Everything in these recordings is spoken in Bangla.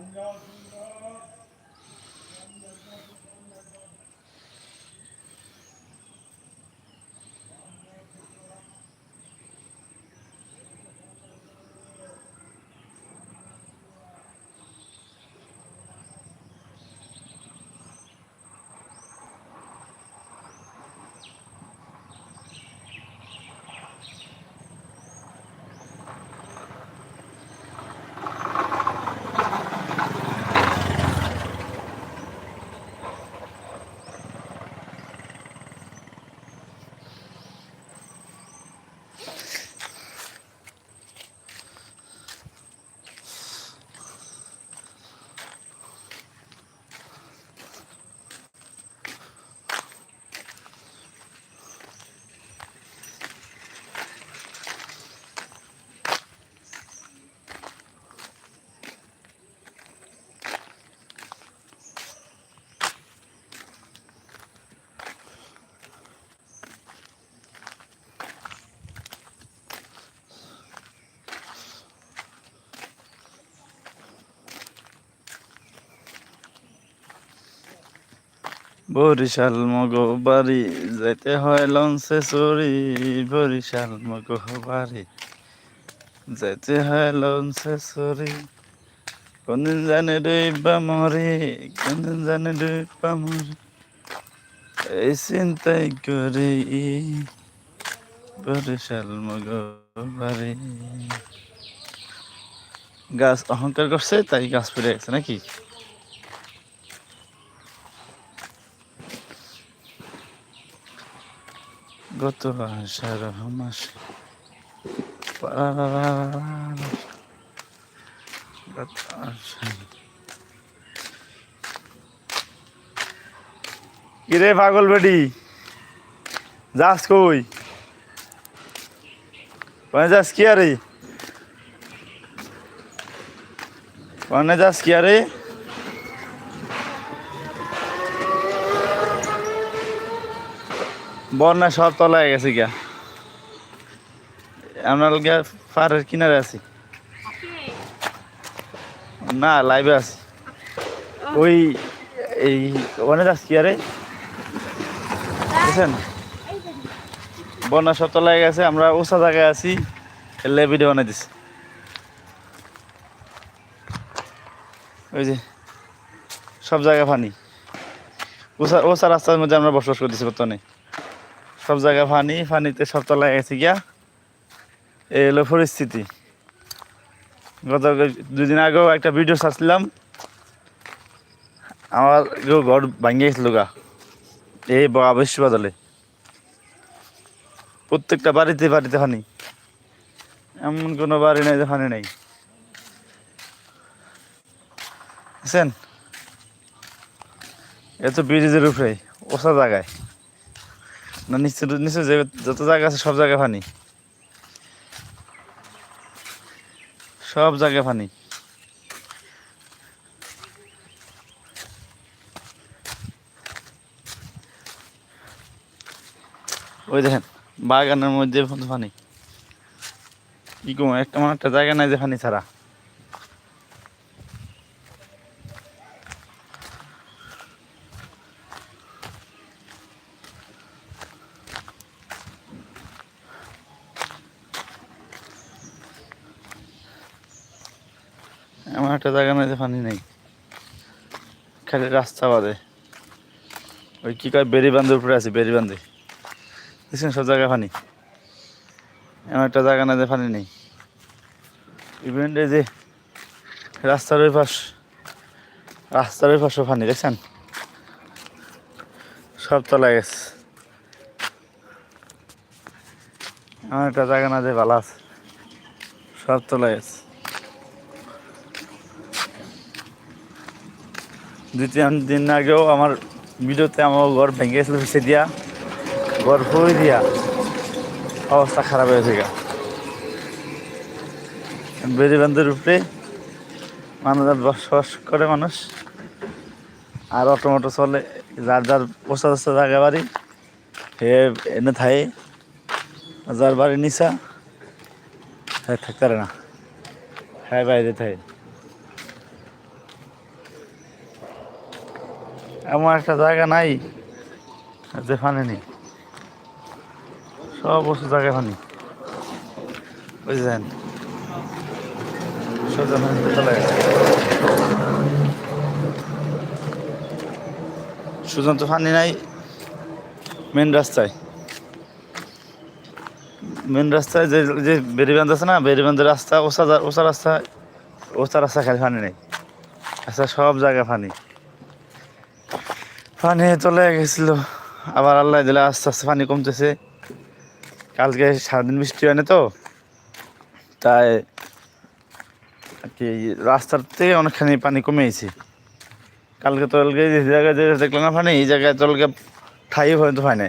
红腰肌。বরিশাল মগো বাড়ি, যাইতে হয় লঞ্চে চড়ি। বরিশাল মগো বাড়ি, যাইতে হয় লঞ্চে চড়ি। কোনদিন জানে ডুইবা মরে, কোনদিন জানে ডুইবা মরে। এই চিন্তাই করি, বরিশাল মগো বাড়ি। গাছ অহংকার করছে, তাই গাছ পড়ে গেছে নাকি? গত আষাঢ় মাসে। গত কিরে পাগল বেডি যাস কই? কোনে যাস কি আরে? কোনে যাস কি আরে? বন্যা সব তলায় গেছে গিয়া। আমরা গিয়া পাহাড়ের কিনারে আছি। না লাইভে আছি। ওই, এই, ওখানে যাচ্ছি কি আরে? বুঝছেন বন্যা সব তলায় গেছে, আমরা উঁচা জায়গায় আছি। এলে ভিডিও বানাই দিছি। ওই যে, সব জায়গা পানি। উঁচা উঁচা রাস্তার মধ্যে আমরা বসবাস করতেছি বর্তমানে। সব জায়গা পানি পানিতে সব তলায় গেছে গিয়া। এই হলো পরিস্থিতি। গত দুদিন আগেও একটা ভিডিও ছাড়ছিলাম। আমার ঘর ভাঙিয়ে গেছিল গা এই আবশ্য বাদলে প্রত্যেকটা বাড়িতে বাড়িতে পানি এমন কোনো বাড়ি নাই যে পানি নেই। বুঝছেন? এ তো ব্রিজের উপরে ওসা জায়গায়। না, নিচে নিচে যে যত জায়গা আছে সব জায়গায় পানি সব জায়গায় পানি ওই দেখেন, বাগানের মধ্যে পানি কি কম, একটা মানে একটা জায়গা নাই যে পানি ছাড়া। এমন একটা জায়গা নাই যে পানি নেই। খালি রাস্তা বাদে। ওই কী কয় বেরি বান্ধের উপরে আছে বেরি বান্ধে দেখছেন সব জায়গায় পানি? এমন একটা জায়গা না যে পানি নেই। ইভেন যে রাস্তার ওই পাশ, রাস্তার ওই পাশে পানি, দেখছেন? সব তলায় গেছে। এমন একটা জায়গা না যে ভালো আছে সব তলায় গেছে। দুই তিন দিন আগেও আমার ভিডিওতে আমার ঘর ভেঙে গেছিল সে দিয়া। ঘর ভরে দিয়া অবস্থা খারাপ হয়েছে গা। বেরিবান্ধের উপরে মানুষ বসবাস করে মানুষ। আর অটো মটো চলে, যার যার পোস্টা টোস্টা জায়গা বাড়ি হে এনে আর যার বাড়ি নিচা হ্যাঁ থাকতে পারে না। হ্যাঁ বাইরে থাকে এমন একটা জায়গা নাই, যে ফানে নেই। সব বস্তু জায়গায় ফানি। বুঝলেন? চলে সুজন তো ফানি নাই মেন রাস্তায়। মেন রাস্তায় যে যে বেরিবান্ধ আছে না, বেরিবান্ধের রাস্তা, ওসা ওসা রাস্তা ওসা রাস্তা খালি ফানি নেই। আচ্ছা সব জায়গা ফানি। পানি চলে গেছিল। আবার আল্লাহ দিলে আস্তে আস্তে পানি কমতেছে। কালকে সারাদিন বৃষ্টি হয়নি তো। তাই কি, রাস্তার থেকে অনেকখানি পানি কমেছে কালকে তো কালকে যে জায়গায় যে দেখলাম না পানি, এই জায়গায় তো কালকে ঠাই হয়তো হয় না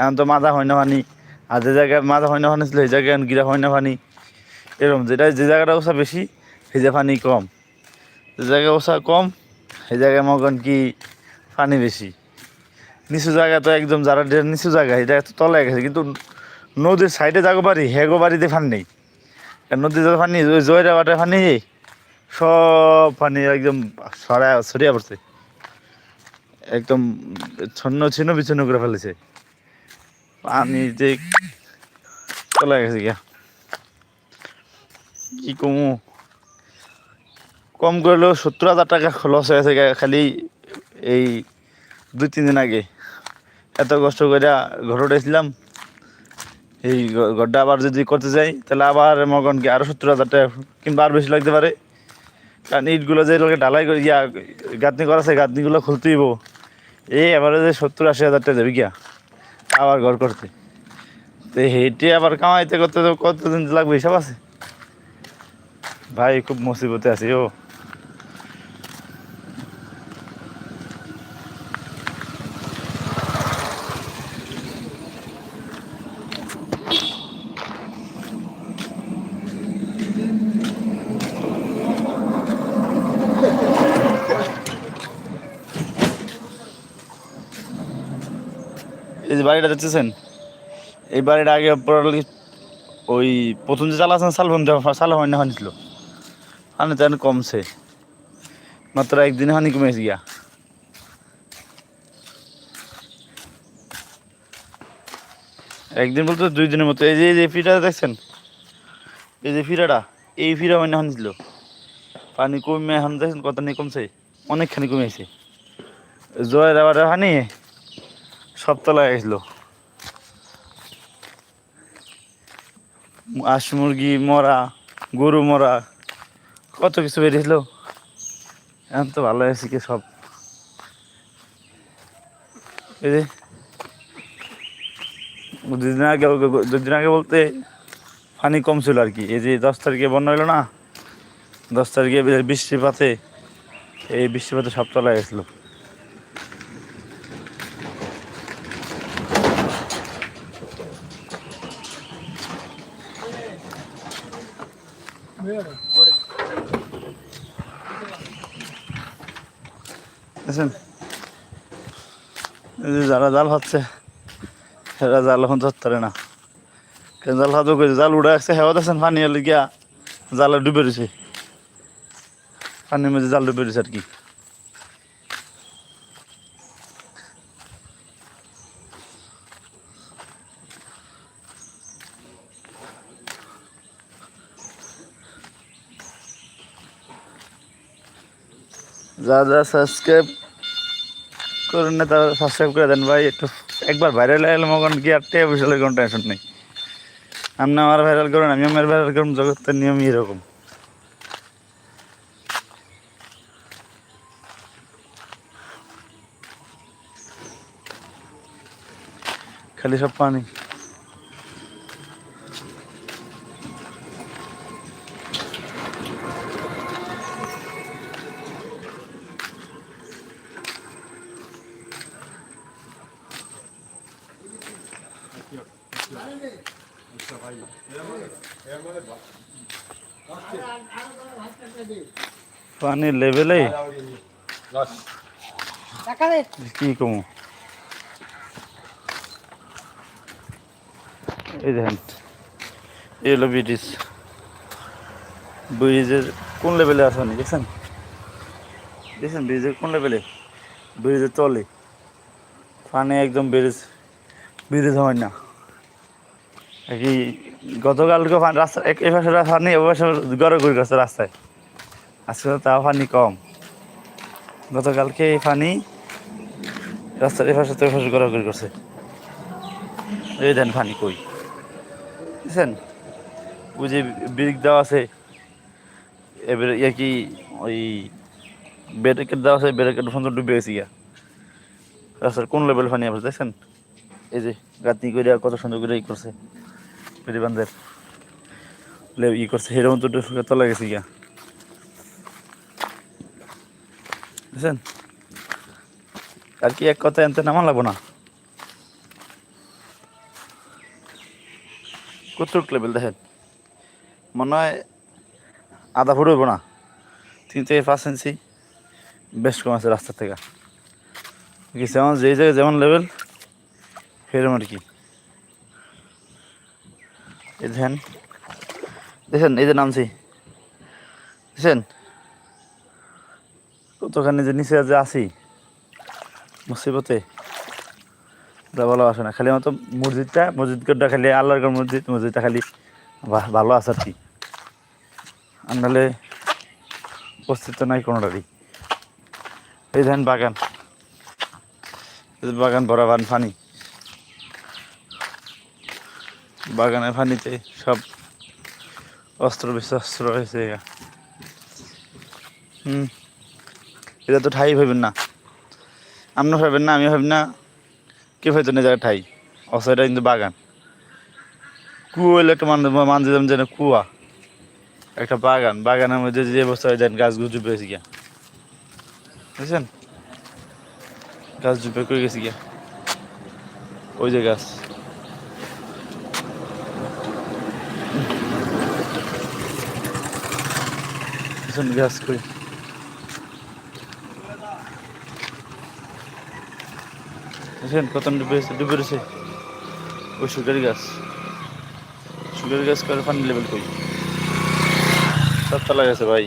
এখন তো মাথা হয় না পানি। আর যে জায়গায় মাথা হয় না পানি ছিল এই জায়গায় গিরা হয় না পানি। এরকম, যেটা যে জায়গাটা ওষা বেশি, সেই জায়গা পানি কম। যে জায়গায় ওষা কম, সেই জায়গায় মগন কি পানি বেশি। নিচু জায়গা তো একদম যারা নিচু জায়গা এটা তো তলে গেছে, কিন্তু নদীর সাইডে যাগো বাড়ি, হেগো বাড়িতে ফান নেই। আর নদীতে তো পানি, ওই জয়রা বাটে পানি, সব পানি একদম সরা ছড়িয়ে পড়ছে। একদম ছন্ন ছিন্ন বিচ্ছিন্ন করে ফেলেছে। পানি যে চলে গেছে গিয়া। কি কমু? কম করলেও সত্তর হাজার টাকা লস হয়েছে খালি এই দুই, তিন দিন আগে। এত কষ্ট করে ঘর উঠেছিলাম এই ঘরটা আবার যদি করতে যাই, তাহলে আবার মগন কি আরও সত্তর হাজার টাকা কিংবা আর বেশি লাগতে পারে। কারণ ইটগুলো যে লোকে ঢালাই করে গিয়া গাঁথনি করা আছে, গাঁথনিগুলো খুলতে দিব এই যে সত্তর আশি হাজার টাকা দেবে গিয়া, আবার ঘর করতে। তো হেঁটে আবার কামাইতে করতে কতদিন লাগবে হিসাব আছে। ভাই, খুব মুসিবতে আছি, ও। এই যে বাড়িটা দেখতেছেন? এই বাড়িটা আগে ওই প্রথম যে চালা আছেন সালফোন সাল হয় না হানিছিল হানি তো কমছে। মাত্র একদিনে হানি কমেছে গিয়া। একদিন বলতে দুই দিনের মতো। এই যে এই যে ফিটা দেখছেন? এই যে ফিরাটা, এই ফিরা মানে হানিছিল পানি কমে হান দেখছেন কত নিয়ে কমছে? অনেকখানি কমেছে জয়ের আবার হানি? সব তলায় গেছিল হাঁস মুরগি, মরা, গরু মরা, কত কিছু বেরিয়েছিল? এখন তো ভালো হয়েছে কি সব। এই দুদিন আগে দুদিন আগে বলতে পানি কম ছিল আর কি। এই যে দশ তারিখে বন্যা হইল না, দশ তারিখে বৃষ্টিপাতে, এই বৃষ্টিপাতে সব তলায় গেছিল বুঝছেন এই যে যারা জাল হচ্ছে সেরা জাল এখন ধরতে পারে না। কেন জাল হাতে করে জাল উড়ে আসছে হেওয়া দেখছেন পানি এলে গিয়া জালে ডুবে রয়েছে পানির মধ্যে জাল ডুবে রয়েছে আর কি। যা যা সাবস্ক্রাইব করেন না, তাহলে সাবস্ক্রাইব করে দেন ভাই, একটু একবার ভাইরাল এলে মগন কি আর টেপ হিসেবে কোনো টেনশন নেই। আপনি আমার ভাইরাল করুন আমি আমার ভাইরাল করুন, জগতের নিয়মই এরকম। খালি সব পানি। পানির লেভেলে? কি কমু? এই দেখেন এই হলো ব্রিটিশ। ব্রিজের কোন লেভেলে আছে আপনি দেখছেন? দেখছেন ব্রিজের কোন লেভেলে? ব্রিজের তলে। পানি একদম ব্রিজ ব্রিজ হয় না। কি, গতকালকে রাস্তা পাশে পানি পাশে গড়াগড়ি করছে রাস্তায়। আজকে তাও পানি কম। গতকালকে এই পানি রাস্তার এ পাশে তো এ পাশে গড়াগড়ি করছে এই দেন পানি কই। বুঝছেন ওই যে ব্রিক দেওয়া আছে, এবারে ইয়ে কি, ওই ব্যারিকেড দেওয়া আছে, ব্যারিকেড সুন্দর ডুবে গেছে গিয়া। রাস্তার কোন লেভেল পানি আপনি দেখছেন? এই যে গাতি করে কত সুন্দর করে ই করছে। ই করছে সেরকম তো তলা গেছে গিয়া। বুঝছেন? আর কি এক কথা এনতে নামা লাগবো না। কতটুক লেভেল দেখেন? মনে হয় আধা ফুট হইব না। তিন থেকে পাঁচ ইঞ্চি বেশ কম আছে রাস্তা থেকে। যেমন যেই জায়গায় যেমন লেভেল, সেরকম আর কি। দেখেন। দেখেন, এই যে নামছি। দেখছেন কতখানি যে নিচে যে আছি। মুসিবতে। ওটা ভালো আসে না। খালি মাত্র মসজিদটা মসজিদটা খালি আল্লাহর মসজিদ, মসজিদটা খালি ভালো আছে আর কি। নাহলে অস্তিত্ব নাই কোনোটারই। এই ধান বাগান। বাগান ভরা বান বাগানের পানিতে সব অস্ত্র বিশস্ত্র হয়েছে। হুম, এটা তো ঠাই ভাবেন না। আপনি ভাবেন না, আমি ভাবি না। কে হয়তো না জায়গায় ঠাই? এটা কিন্তু বাগান। কুয়ো হইলে একটা মান মান যেতাম যেন কুয়া। একটা বাগান। বাগানের মধ্যে যে অবস্থা হয়, দেন গাছ ডুবে গেছে গিয়া। বুঝছেন? গাছ ডুবে করে গেছে গিয়া? ওই যে গাছ। বুঝছেন গাছ কই বুঝছেন কত ডুবে ডুবে রয়েছে। ওই সুগারি গাছ। সুগারি গাছ করে পানি লেভেল কই? সব তলা গেছে ভাই।